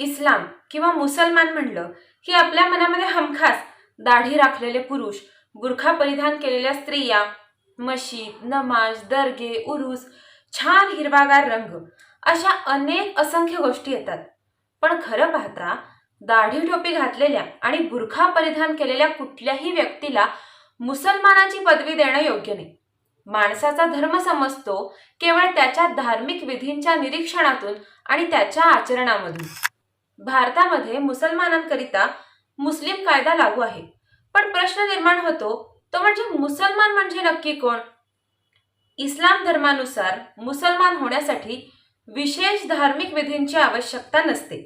इस्लाम किंवा मुसलमान म्हणलं की आपल्या मनामध्ये हमखास दाढी राखलेले पुरुष बुरखा परिधान केलेल्या स्त्रिया मशीद नमाज दर्गे उरूस छान हिरवागार रंग अशा अनेक असंख्य गोष्टी येतात. पण खरं पाहता दाढी टोपी घातलेल्या आणि बुरखा परिधान केलेल्या कुठल्याही व्यक्तीला मुसलमानाची पदवी देणं योग्य नाही. माणसाचा धर्म समजतो केवळ त्याच्या धार्मिक विधींच्या निरीक्षणातून आणि त्याच्या आचरणामधून. भारतामध्ये मुसलमानांकरिता मुस्लिम कायदा लागू आहे. पण प्रश्न निर्माण होतो तो म्हणजे मुसलमान म्हणजे नक्की कोण? इस्लाम धर्मानुसार मुसलमान होण्यासाठी विशेष धार्मिक विधींची आवश्यकता नसते.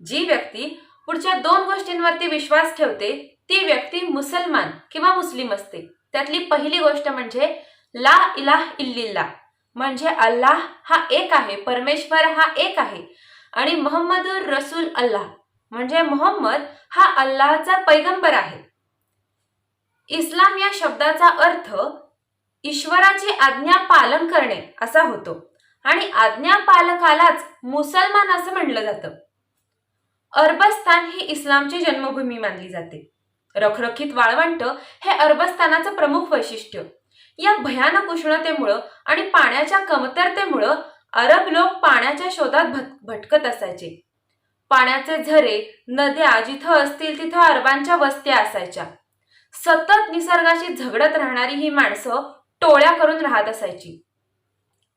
जी व्यक्ती पुढच्या दोन गोष्टींवरती विश्वास ठेवते ती व्यक्ती मुसलमान किंवा मुस्लिम असते. त्यातली पहिली गोष्ट म्हणजे ला इलाह इल्लिल्ला म्हणजे अल्लाह हा एक आहे परमेश्वर हा एक आहे. आणि मोहम्मद रसूल अल्लाह. म्हणजे मोहम्मद हा अल्लाहचा पैगंबर आहे. इस्लाम या शब्दाचा अर्थ ईश्वराची आज्ञा पालन करणे असा होतो. आणि आज्ञा पालकालाच मुसलमान असं म्हटलं जातं. अरबस्तान ही इस्लामची जन्मभूमी मानली जाते. रखरखीत वाळवंट हे अरबस्तानाचं प्रमुख वैशिष्ट्य. या भयानक उष्णतेमुळं आणि पाण्याच्या कमतरतेमुळं अरब लोक पाण्याच्या शोधात भटकत असायचे. पाण्याचे झरे नद्या जिथं असतील तिथं अरबांच्या वस्त्या असायच्या. सतत निसर्गाशी झगडत राहणारी ही माणसं टोळ्या करून राहत असायची.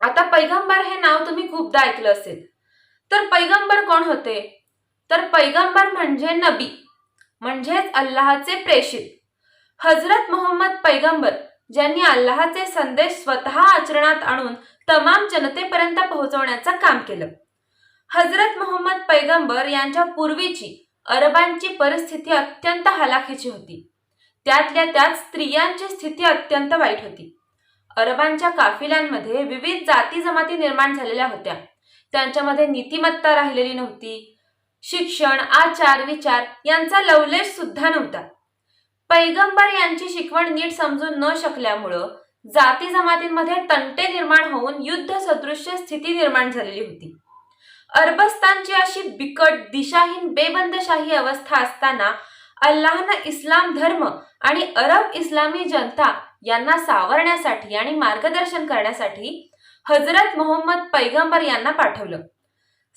आता पैगंबर हे नाव तुम्ही खूपदा ऐकलं असेल. तर पैगंबर कोण होते? तर पैगंबर म्हणजे नबी म्हणजेच अल्लाहचे प्रेषित. हजरत मोहम्मद पैगंबर ज्यांनी अल्लाहचे संदेश स्वतः आचरणात आणून तमाम जनतेपर्यंत पोहोचवण्याचं काम केलं. हजरत मोहम्मद पैगंबर यांच्या पूर्वीची अरबांची परिस्थिती अत्यंत हलाखीची होती. त्यातल्या त्यात स्त्रियांची स्थिती अत्यंत वाईट होती. अरबांच्या काफिल्यांमध्ये विविध जाती जमाती निर्माण झालेल्या होत्या. त्यांच्यामध्ये नीतिमत्ता राहिलेली नव्हती. शिक्षण आचार विचार यांचा लवलेश सुद्धा नव्हता. पैगंबर यांची शिकवण नीट समजून न शकल्यामुळं जाती जमातींमध्ये तंटे निर्माण होऊन युद्ध सदृश्य स्थिती निर्माण झालेली होती. अरबस्तानची अशी बिकट दिशाहीन बेबंदशाही अवस्था असताना अल्लाहनं इस्लाम धर्म आणि अरब इस्लामी जनता यांना सावरण्यासाठी आणि मार्गदर्शन करण्यासाठी हजरत मोहम्मद पैगंबर यांना पाठवलं.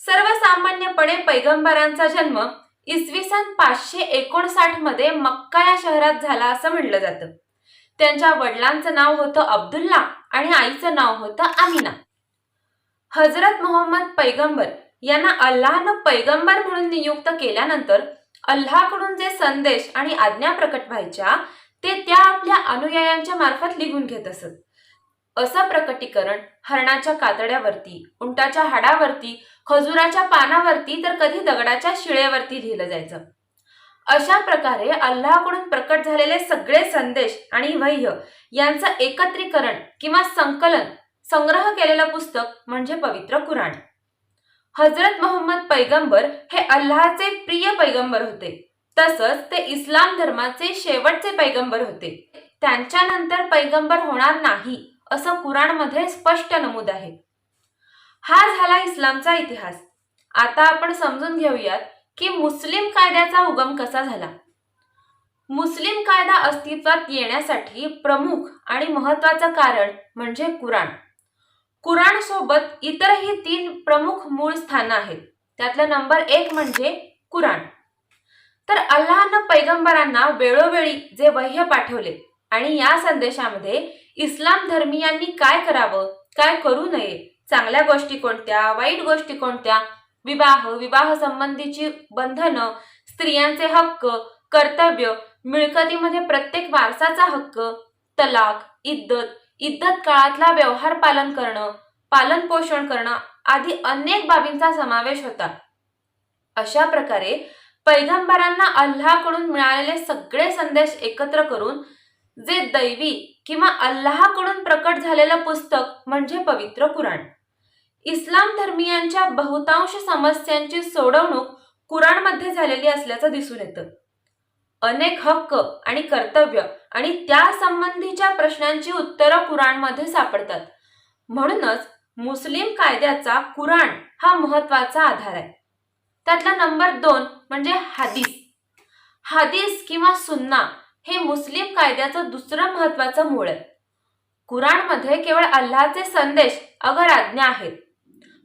सर्वसामान्यपणे पैगंबरांचा जन्म इसवी सन पाचशे एकोणसाठमध्ये मक्का या शहरात झाला असं म्हणलं जातं. त्यांच्या वडिलांचं नाव होतं अब्दुल्ला आणि आईचं नाव होतं आमिना हजरत मोहम्मद पैगंबर यांना अल्लाहनं पैगंबर म्हणून नियुक्त केल्यानंतर अल्लाहकडून जे संदेश आणि आज्ञा प्रकट व्हायच्या ते त्या आपल्या अनुयायांच्या मार्फत लिहून घेत असत. असं प्रकटीकरण हरणाच्या कातड्यावरती उंटाच्या हाडावरती खजुराच्या पानावरती तर कधी दगडाच्या शिळेवरती लिहिलं जायचं. अशा प्रकारे अल्लाहकडून प्रकट झालेले सगळे संदेश आणि वह्य यांचं एकत्रीकरण किंवा संकलन संग्रह केलेलं पुस्तक म्हणजे पवित्र कुराण. हजरत मोहम्मद पैगंबर हे अल्लाहचे प्रिय पैगंबर होते. तसंच ते इस्लाम धर्माचे शेवटचे पैगंबर होते. त्यांच्यानंतर पैगंबर होणार नाही असं कुराणमध्ये स्पष्ट नमूद आहे. हा झाला इस्लामचा इतिहास. आता आपण समजून घेऊयात की मुस्लिम कायद्याचा उगम कसा झाला? मुस्लिम कायदा अस्तित्वात येण्यासाठी प्रमुख आणि महत्वाचं कारण म्हणजे कुराण. कुराण सोबत इतरही तीन प्रमुख मूळ स्थानं आहेत. त्यातलं नंबर एक म्हणजे कुराण. तर अल्लानं पैगंबरांना वेळोवेळी जे वह्य पाठवले आणि या संदेशामध्ये इस्लाम धर्मीयांनी काय करावं काय करू नये चांगल्या गोष्टी कोणत्या वाईट गोष्टी कोणत्या विवाह विवाह संबंधीची बंधनं स्त्रियांचे हक्क कर्तव्य मिळकतीमध्ये प्रत्येक वारसाचा हक्क तलाक इद्दत इद्दत काळातला व्यवहार पालन करणं पालन पोषण करणं आदी अनेक बाबींचा समावेश होता. अशा प्रकारे पैगंबरांना अल्लाहकडून मिळालेले सगळे संदेश एकत्र करून जे दैवी किंवा अल्लाकडून प्रकट झालेलं पुस्तक म्हणजे पवित्र कुराण. इस्लाम धर्मीयांच्या बहुतांश समस्यांची सोडवणूक कुराणमध्ये झालेली असल्याचं दिसून येतं. अनेक हक्क आणि कर्तव्य आणि त्या संबंधीच्या प्रश्नांची उत्तरं कुराणमध्ये सापडतात. म्हणूनच मुस्लिम कायद्याचा कुराण हा महत्त्वाचा आधार आहे. त्यातला नंबर दोन म्हणजे हादीस. हादीस किंवा सुन्ना हे मुस्लिम कायद्याचं दुसरं महत्वाचं मूळ आहे. कुराणमध्ये केवळ अल्लाचे संदेश अगर आज्ञा आहेत.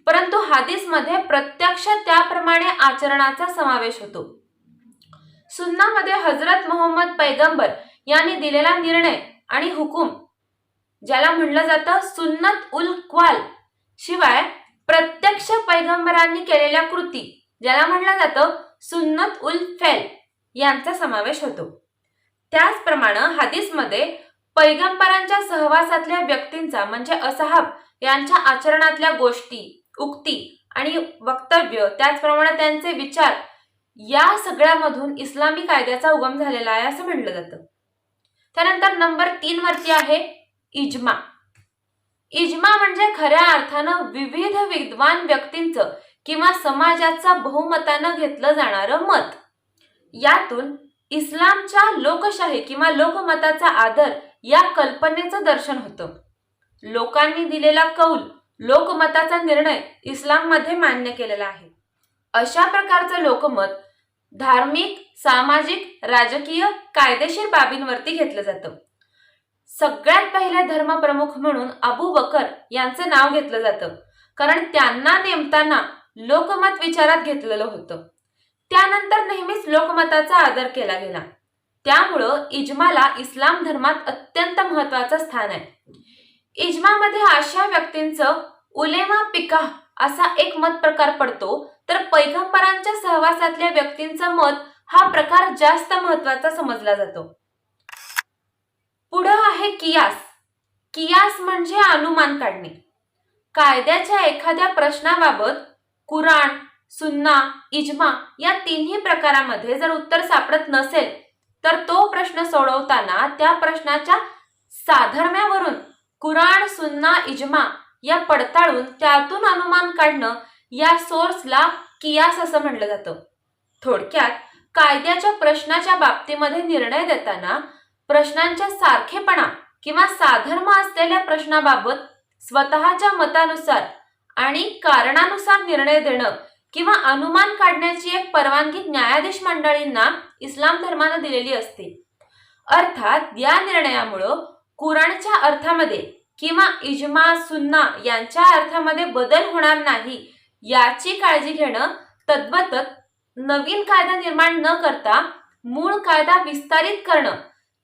परंतु हादीसमध्ये प्रत्यक्ष त्याप्रमाणे आचरणाचा समावेश होतो. सुन्नामध्ये हजरत मोहम्मद पैगंबर यांनी दिलेला निर्णय आणि हुकूम ज्याला म्हणलं जातं सुन्नत उल क्वाल शिवाय प्रत्यक्ष पैगंबरांनी केलेल्या कृती ज्याला म्हणलं जातं सुन्नत उल फैल यांचा समावेश होतो. त्याचप्रमाणे हादीसमध्ये पैगंबरांच्या सहवासातल्या व्यक्तींचा म्हणजे असहाब यांच्या आचरणातल्या गोष्टी उक्ती आणि वक्तव्य त्याचप्रमाणे त्यांचे विचार या सगळ्यामधून इस्लामी कायद्याचा उगम झालेला आहे असं म्हटलं जातं. त्यानंतर नंबर तीन वरती आहे इजमा. इजमा म्हणजे खऱ्या अर्थानं विविध विद्वान व्यक्तींचं किंवा समाजाचा बहुमतानं घेतलं जाणारं मत. यातून इस्लामच्या लोकशाही किंवा लोकमताचा आदर या कल्पनेचं दर्शन होतं. लोकांनी दिलेला कौल लोकमताचा निर्णय इस्लाममध्ये मान्य केलेला आहे. अशा प्रकारचं लोकमत धार्मिक सामाजिक राजकीय कायदेशीर बाबींवरती घेतलं जातं. सगळ्यात पहिल्या धर्मप्रमुख म्हणून अबू बकर यांचं नाव घेतलं जातं. कारण त्यांना नेमताना लोकमत विचारात घेतलेलं होतं. त्यानंतर नेहमीच लोकमताचा आदर केला गेला. त्यामुळं इजमाला इस्लाम धर्मात अत्यंत महत्वाचं स्थान आहे. इजमामध्ये अशा व्यक्तींचं उलेमा पिका असा एक मत प्रकार पडतो. तर पैगंबरांच्या सहवासातल्या व्यक्तींचं मत हा प्रकार जास्त महत्त्वाचा समजला जातो. पुढं आहे कियास. कियास म्हणजे अनुमान काढणे. कायद्याच्या एखाद्या प्रश्नाबाबत कुराण सुन्ना इजमा या तिन्ही प्रकारामध्ये जर उत्तर सापडत नसेल तर तो प्रश्न सोडवताना त्या प्रश्नाच्या साधर्म्यावरून कुराण सुन्ना इजमा या पडताळून त्यातून अनुमान काढणं या सोर्सला कियास असं म्हणलं जातं. थोडक्यात कायद्याच्या प्रश्नाच्या बाबतीमध्ये निर्णय देताना प्रश्नांच्या सारखेपणा किंवा साधर्म असलेल्या प्रश्नाबाबत स्वतःच्या मतानुसार आणि कारणानुसार निर्णय देणं किंवा अनुमान काढण्याची एक परवानगी न्यायाधीश मंडळींना इस्लाम धर्मानं दिलेली असते. अर्थात या निर्णयामुळं कुराणच्या अर्थामध्ये किंवा इजमा सुन्ना यांच्या अर्थामध्ये बदल होणार नाही याची काळजी घेणं तद्वतच नवीन कायदा निर्माण न करता मूळ कायदा विस्तारित करणं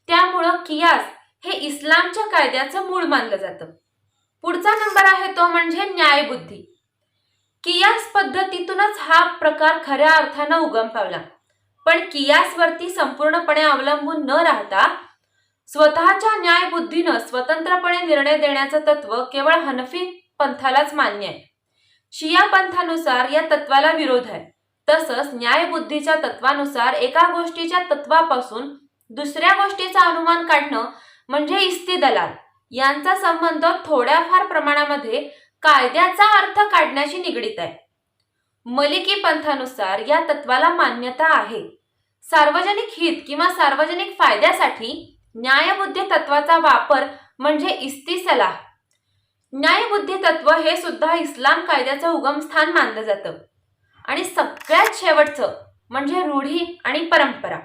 त्यामुळं कियास हे इस्लामच्या कायद्याचं मूळ मानलं जातं. पुढचा नंबर आहे तो म्हणजे न्यायबुद्धी. कियास पद्धतीतूनच हा प्रकार खऱ्या अर्थानं उगम पावला. पण कियासवरती संपूर्णपणे अवलंबून न राहता स्वतःच्या न्यायबुद्धीनं स्वतंत्रपणे निर्णय देण्याचं तत्व केवळ हनफी पंथालाच मान्य आहे. शिया पंथानुसार या तत्वाला विरोध आहे. तसंच न्यायबुद्धीच्या तत्वानुसार एका गोष्टीच्या तत्वापासून दुसऱ्या गोष्टीचा अनुमान काढणं म्हणजे इस्ती दलाल. यांचा संबंध थोड्याफार प्रमाणामध्ये कायद्याचा अर्थ काढण्याशी निगडीत आहे. मलिकी पंथानुसार या तत्वाला मान्यता आहे. सार्वजनिक हित किंवा सार्वजनिक फायद्यासाठी न्यायबुद्धी तत्वाचा वापर म्हणजे इस्ती सलाह न्यायबुद्धी तत्व हे सुद्धा इस्लाम कायद्याचं उगमस्थान मानलं जातं. आणि सगळ्यात शेवटचं म्हणजे रूढी आणि परंपरा.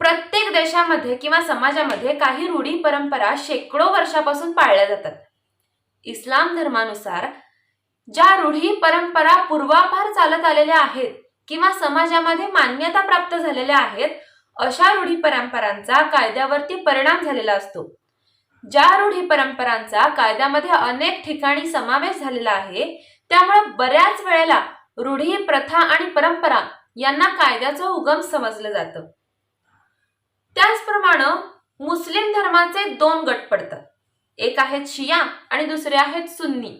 प्रत्येक देशामध्ये किंवा समाजामध्ये काही रूढी परंपरा शेकडो वर्षापासून पाळल्या जातात. इस्लाम धर्मानुसार ज्या रूढी परंपरा पूर्वापार चालत आलेल्या आहेत किंवा समाजामध्ये मान्यता प्राप्त झालेल्या आहेत अशा रूढी परंपरांचा कायद्यावरती परिणाम झालेला असतो. ज्या रूढी परंपरांचा कायद्यामध्ये अनेक ठिकाणी समावेश झालेला आहे त्यामुळे बऱ्याच वेळेला रूढी प्रथा आणि परंपरा यांना कायद्याचं उगम समजलं जातं. त्याचप्रमाणे मुस्लिम धर्माचे दोन गट पडतात. एक आहेत शिया आणि दुसरे आहेत सुन्नी.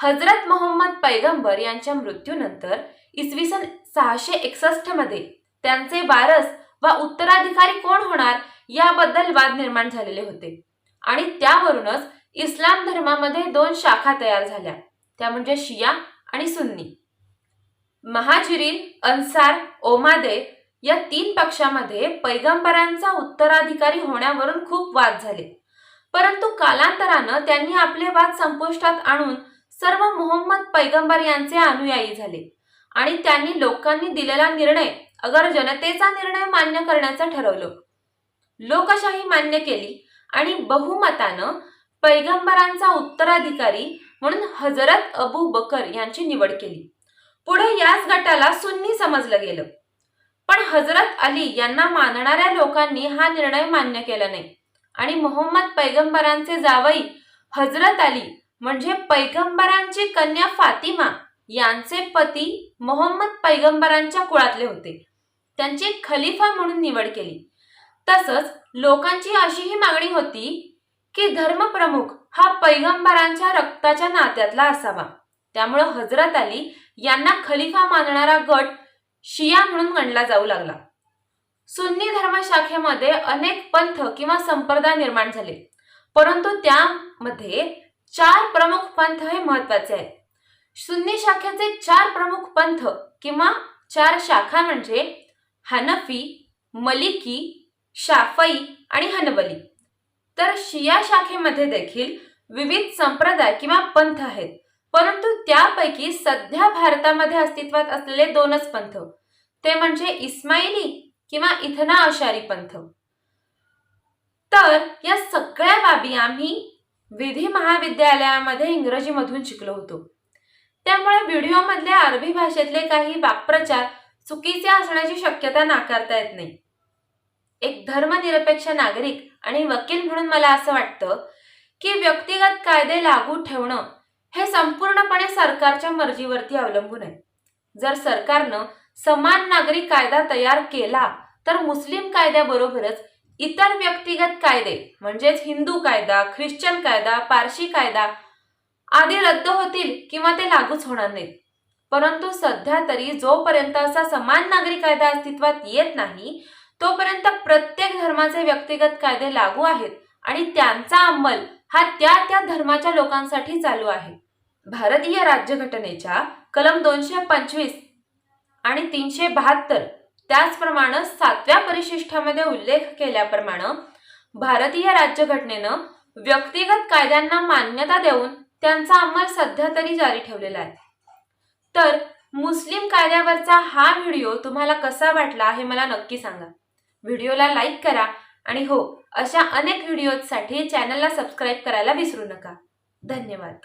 हजरत मोहम्मद पैगंबर यांच्या मृत्यूनंतर इसवी सन सहाशे एकसष्टमध्ये त्यांचे वारस वा उत्तराधिकारी कोण होणार याबद्दल वाद निर्माण झालेले होते. आणि त्यावरूनच इस्लाम धर्मामध्ये दोन शाखा तयार झाल्या. त्या म्हणजे शिया आणि सुन्नी. महाजिरीन अन्सार ओमादे या तीन पक्षामध्ये पैगंबरांचा उत्तराधिकारी होण्यावरून खूप वाद झाले. परंतु कालांतरानं त्यांनी आपले वाद संपुष्टात आणून सर्व मोहम्मद पैगंबर यांचे अनुयायी झाले. आणि त्यांनी लोकांनी दिलेला निर्णय अगर जनतेचा निर्णय मान्य करण्याचं ठरवलं लोकशाही मान्य केली आणि बहुमतानं पैगंबरांचा उत्तराधिकारी म्हणून हजरत अबू बकर यांची निवड केली. पुढे याच गटाला सुन्नी समजलं गेलं. पण हजरत अली यांना मानणाऱ्या लोकांनी हा निर्णय मान्य केला नाही. आणि मोहम्मद पैगंबरांचे जावई हजरत अली म्हणजे पैगंबरांची कन्या फातिमा यांचे पती मोहम्मद पैगंबरांच्या कुळातले होते. त्यांची खलिफा म्हणून निवड केली. तसंच लोकांची अशीही मागणी होती की धर्मप्रमुख हा पैगंबरांच्या रक्ताच्या नात्यातला असावा. त्यामुळं हजरत अली यांना खलिफा मानणारा गट शिया म्हणून गणला जाऊ लागला. सुन्नी धर्मशाखेमध्ये अनेक पंथ किंवा संप्रदाय निर्माण झाले. परंतु त्यामध्ये चार प्रमुख पंथ हे महत्त्वाचे आहेत. सुन्नी शाखेचे चार प्रमुख पंथ किंवा चार शाखा म्हणजे हनफी मलिकी शाफई आणि हनबली. तर शिया शाखेमध्ये देखील विविध संप्रदाय किंवा पंथ आहेत. परंतु त्यापैकी सध्या भारतामध्ये अस्तित्वात असलेले दोनच पंथ. ते म्हणजे इस्माइली किंवा इथना अशारी पंथ. तर या सगळ्या बाबी आम्ही विधी महाविद्यालयामध्ये इंग्रजीमधून शिकलो होतो. त्यामुळे व्हिडिओमधल्या अरबी भाषेतले काही वाक्प्रचार चुकीचे असण्याची शक्यता नाकारता येत नाही. एक धर्मनिरपेक्ष नागरिक आणि वकील म्हणून मला असं वाटतं की व्यक्तिगत कायदे लागू ठेवणं हे संपूर्णपणे सरकारच्या मर्जीवरती अवलंबून आहे. जर सरकारनं समान नागरी कायदा तयार केला तर मुस्लिम कायद्याबरोबरच इतर व्यक्तिगत कायदे म्हणजेच हिंदू कायदा ख्रिश्चन कायदा पारशी कायदा आदी रद्द होतील किंवा ते लागूच होणार नाहीत. परंतु सध्या तरी जोपर्यंत असा समान नागरी कायदा अस्तित्वात येत नाही तोपर्यंत प्रत्येक धर्माचे व्यक्तिगत कायदे लागू आहेत आणि त्यांचा अंमल हा त्या त्या धर्माच्या लोकांसाठी चालू आहे. भारतीय राज्यघटनेच्या कलम दोनशे पंचवीस आणि तीनशे बहात्तर त्याचप्रमाणे सातव्या परिशिष्टामध्ये उल्लेख केल्याप्रमाणे भारतीय राज्यघटनेनं व्यक्तिगत कायद्यांना मान्यता देऊन त्यांचा अंमल सध्या तरी जारी ठेवलेला आहे. तर मुस्लिम कायद्यावरचा हा व्हिडिओ तुम्हाला कसा वाटला हे मला नक्की सांगा. व्हिडिओला लाईक करा आणि हो अशा अनेक व्हिडिओजसाठी चॅनलला सबस्क्राईब करायला विसरू नका. धन्यवाद.